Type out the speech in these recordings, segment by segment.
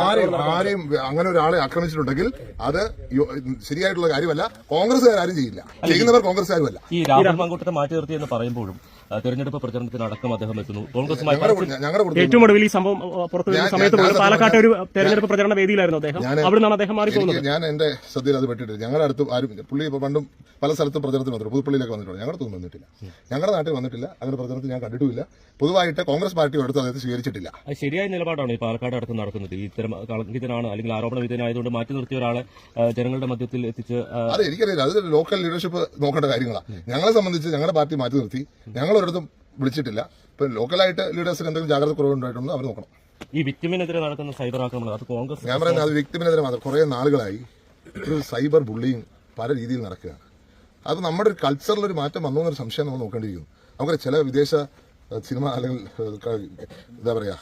ആരെയും ആരെയും അങ്ങനെ ഒരാളെ ആക്രമിച്ചിട്ടുണ്ടെങ്കിൽ അത് ശരിയായിട്ടുള്ള കാര്യമല്ല. കോൺഗ്രസ്സുകാരും ചെയ്യില്ല. ചെയ്യുന്നവർ കോൺഗ്രസ്സുകാരുമല്ല. ഈ രാഹുൽ മങ്കൂട്ടത്തെ മാറ്റി നിർത്തി എന്ന് പറയുമ്പോഴും തെരഞ്ഞെടുപ്പ് പ്രചരണത്തിനടക്കം അദ്ദേഹം എത്തുന്നു. കോൺഗ്രസുമായി ഏറ്റവും ഒടുവിൽ ഈ സംഭവം പുറത്തു വരുന്ന സമയത്ത് പാലക്കാട്ട് ഒരു തെരഞ്ഞെടുപ്പ് പ്രചരണ വേദിയിലായിരുന്നു അദ്ദേഹം. ഞാൻ- അവിടെ നിന്നാണ് അദ്ദേഹം മാറി പോകുന്നത്. ഞാൻ എന്റെ ശ്രദ്ധയിൽ അത് പെട്ടിട്ടില്ല. ഞങ്ങളുടെ അടുത്ത് ആരും പുള്ളി ഇപ്പൊ പണ്ടും പല സ്ഥലത്തും പ്രചരണത്തിന് വന്നിട്ടുണ്ട്. പുതുപ്പള്ളിയിലൊക്കെ വന്നിട്ടുണ്ട്. ഞങ്ങളുടെ അടുത്തൊന്നും വന്നിട്ടില്ല. ഞങ്ങളുടെ നാട്ടിൽ വന്നിട്ടില്ല. അങ്ങനെ പ്രചരണത്തിൽ ഞാൻ കണ്ടിട്ടില്ല പൊതുവായിട്ട് കോൺഗ്രസ് പാർട്ടി എടുത്ത് അദ്ദേഹത്തെ സ്വീകരിച്ചിട്ടില്ല. അത് ശരിയായ നിലപാടാണ് ഈ പാലക്കാട് അടക്കം നടക്കുന്നത്. ഇത്തരം കളങ്കിതനാണ് അല്ലെങ്കിൽ ആരോപണ വിധേയനായതുകൊണ്ട് മാറ്റി നിർത്തിയ ഒരാളെ ജനങ്ങളുടെ മധ്യത്തിൽ എത്തിച്ച് അതെ അത് എനിക്കറിയില്ല. അത് ലോക്കൽ ലീഡർഷിപ്പ് നോക്കേണ്ട കാര്യങ്ങളാണ് ഞങ്ങളെ സംബന്ധിച്ച് ഞങ്ങളുടെ പാർട്ടി മാറ്റി നിർത്തി. ഞങ്ങൾ ഒരിടത്തും വിളിച്ചിട്ടില്ല. ഇപ്പൊ ലോക്കലായിട്ട് ലീഡേഴ്സിന് എന്തെങ്കിലും ജാഗ്രത കുറവുണ്ടായിട്ടുണ്ടോ അവർ നോക്കണം. ഈ വിക്ടിമിനെതിരെ നടക്കുന്ന സൈബർ ആക്രമണം അത് കോൺഗ്രസ് ഞാൻ പറയുന്നത് അത് വിക്ടിമിനെതിരെ മാത്രം. കുറേ നാളുകളായി ഒരു സൈബർ ബുള്ളിങ് പല രീതിയിൽ നടക്കുകയാണ്. അത് നമ്മുടെ ഒരു കൾച്ചറിൽ ഒരു മാറ്റം വന്നു എന്നൊരു സംശയം നമ്മൾ നോക്കേണ്ടിയിരിക്കുന്നു. നമുക്ക് ചില വിദേശ സിനിമ അല്ലെങ്കിൽ എന്താ പറയുക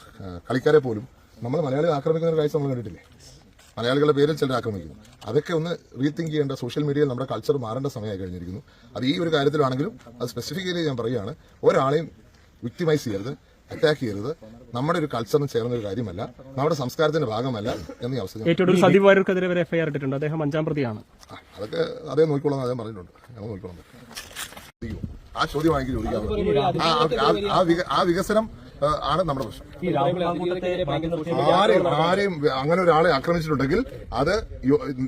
കളിക്കാരെ പോലും നമ്മൾ മലയാളികൾ ആക്രമിക്കുന്ന ഒരു കാഴ്ച നമ്മൾ കണ്ടിട്ടില്ലേ? മലയാളികളുടെ പേരിൽ ചിലർ ആക്രമിക്കുന്നു അതൊക്കെ ഒന്ന് റീതിങ്ക് ചെയ്യേണ്ട സോഷ്യൽ മീഡിയയിൽ നമ്മുടെ കൾച്ചർ മാറേണ്ട സമയമായി കഴിഞ്ഞിരിക്കുന്നു. അത് ഈ ഒരു കാര്യത്തിലാണെങ്കിലും അത് സ്പെസിഫിക്കലി ഞാൻ പറയുകയാണ്. ഒരാളെയും വിക്ടിമൈസ് ചെയ്യരുത് അറ്റാക്ക് ചെയ്യരുത്. നമ്മുടെ ഒരു കൾച്ചറിന് ചേർന്ന ഒരു കാര്യമല്ല. നമ്മുടെ സംസ്കാരത്തിന്റെ ഭാഗമല്ല എന്ന് അവസരം ഏറ്റവും വാര്യർക്കെതിരെ വരെ എഫ്ഐആർ ഇട്ടിട്ടുണ്ട്. അദ്ദേഹം അഞ്ചാം പ്രതിയാണ്. അതൊക്കെ അതേ നോക്കിക്കോളാം അദ്ദേഹം പറഞ്ഞിട്ടുണ്ട്. ഞങ്ങൾ നോക്കിക്കോളാം. അയ്യോ, ആ ചോദ്യം വാങ്ങിക്കി ചോദിക്കാം ആ, വികസനം ആണ് നമ്മുടെ പ്രശ്നം. ആരെയും ആരെയും അങ്ങനെ ഒരാളെ ആക്രമിച്ചിട്ടുണ്ടെങ്കിൽ അത്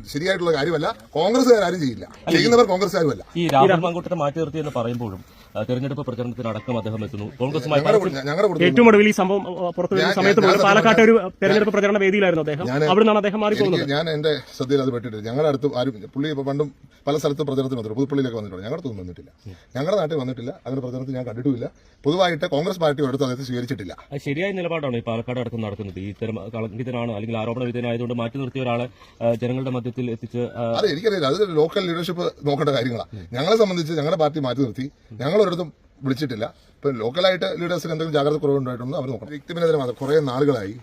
ശരിയായിട്ടുള്ള കാര്യമല്ല. കോൺഗ്രസ്സുകാരും ചെയ്യില്ല. ചെയ്യുന്നവർ കോൺഗ്രസ്സുകാരുമല്ല. ഈ രാഹുൽ മാങ്കൂട്ടത്തെ മാറ്റി നിർത്തി എന്ന് പറയുമ്പോഴും തെരഞ്ഞെടുപ്പ് പ്രചരണത്തിനടക്കം അദ്ദേഹം എത്തുന്നു. കോൺഗ്രസുമായി ഏറ്റവും ഒടുവിൽ ഈ സംഭവം പുറത്തുവരുന്ന ഞാൻ- സമയത്ത് പാലക്കാട്ടെ ഒരു തെരഞ്ഞെടുപ്പ് പ്രചരണ വേദിയിലായിരുന്നു അദ്ദേഹം. അവിടുന്നാണ് അവിടെ നിന്നാണ് അദ്ദേഹം മാറിപ്പോകുന്നത് എനിക്ക് ഞാൻ എന്റെ ശ്രദ്ധയിൽ അത് പെട്ടിട്ടില്ല. ഞങ്ങളുടെ അടുത്ത് ആരും പുള്ളി ഇപ്പൊ പണ്ടും പല സ്ഥലത്തും പ്രചരണത്തിന് വന്നിട്ടുണ്ട്. പുതുപ്പള്ളിയിലൊക്കെ വന്നിട്ടുണ്ട്. ഞങ്ങളുടെ അടുത്തൊന്നും വന്നിട്ടില്ല. ഞങ്ങളുടെ നാട്ടിൽ വന്നിട്ടില്ല. അങ്ങനെ പ്രചരണത്തിൽ ഞാൻ കണ്ടിട്ടില്ല പൊതുവായിട്ട് കോൺഗ്രസ് പാർട്ടി എടുത്ത് അദ്ദേഹത്തെ സ്വീകരിച്ചിട്ടില്ല. ശരിയായ നിലപാടാണ് ഈ പാലക്കാട് അടക്കം നടക്കുന്നത്. ഇത്തരം കളങ്കിതനാണ് അല്ലെങ്കിൽ ആരോപണ വിധേയനായതുകൊണ്ട് മാറ്റി നിർത്തിയ ഒരാളെ ജനങ്ങളുടെ മധ്യത്തിൽ എത്തിച്ച് അതെ എനിക്കറിയില്ല അത് ലോക്കൽ ലീഡർഷിപ്പ് നോക്കേണ്ട കാര്യങ്ങളാണ് ഞങ്ങളെ സംബന്ധിച്ച് ഞങ്ങളുടെ പാർട്ടി മാറ്റി നിർത്തി. ഞങ്ങൾ ഒരിടത്തും വിളിച്ചിട്ടില്ല. ഇപ്പൊ ലോക്കലായിട്ട് ലീഡേഴ്സിന് എന്തെങ്കിലും ജാഗ്രത കുറവുണ്ടായിട്ടുണ്ടോ അവർ നോക്കണം. വ്യക്തിപരമെതിരെ മാത്രം കുറേ നാളുകളായി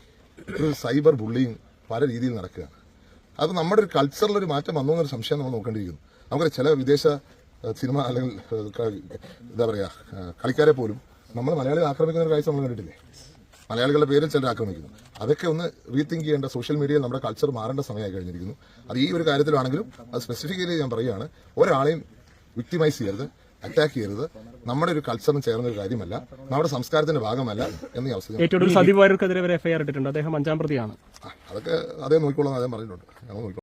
ഒരു സൈബർ ബുള്ളിങ് പല രീതിയിൽ നടക്കുകയാണ്. അത് നമ്മുടെ ഒരു കൾച്ചറിൽ ഒരു മാറ്റം വന്നു എന്നൊരു സംശയം നമ്മൾ നോക്കേണ്ടിയിരിക്കുന്നു. നമുക്ക് ചില വിദേശ സിനിമ അല്ലെങ്കിൽ എന്താ പറയുക കളിക്കാരെ പോലും നമ്മൾ മലയാളികൾ ആക്രമിക്കുന്ന ഒരു കാഴ്ച നമ്മൾ കണ്ടിട്ടില്ലേ? മലയാളികളുടെ പേരിൽ ചിലർ ആക്രമിക്കുന്നു. അതൊക്കെ ഒന്ന് റീതിങ്ക് ചെയ്യേണ്ട സോഷ്യൽ മീഡിയയിൽ നമ്മുടെ കൾച്ചർ മാറേണ്ട സമയമായി കഴിഞ്ഞിരിക്കുന്നു. അത് ഈ ഒരു കാര്യത്തിലാണെങ്കിലും അത് സ്പെസിഫിക്കലി ഞാൻ പറയുകയാണ് ഒരാളെയും വിക്ടിമൈസ് ചെയ്യരുത് അറ്റാക്ക് ചെയ്യരുത്. നമ്മുടെ ഒരു കൾച്ചറിന് ചേർന്ന ഒരു കാര്യമല്ല നമ്മുടെ സംസ്കാരത്തിന്റെ ഭാഗമല്ല എന്ന് അവസ്ഥ അവസരം ഏറ്റവും ഒടുവിൽ വരെ എഫ്ഐആർ ഇട്ടിട്ടുണ്ട്. അദ്ദേഹം അഞ്ചാം പ്രതിയാണ്. അതൊക്കെ അതേ നോക്കിക്കോളാം അദ്ദേഹം പറഞ്ഞിട്ടുണ്ട്. ഞങ്ങൾ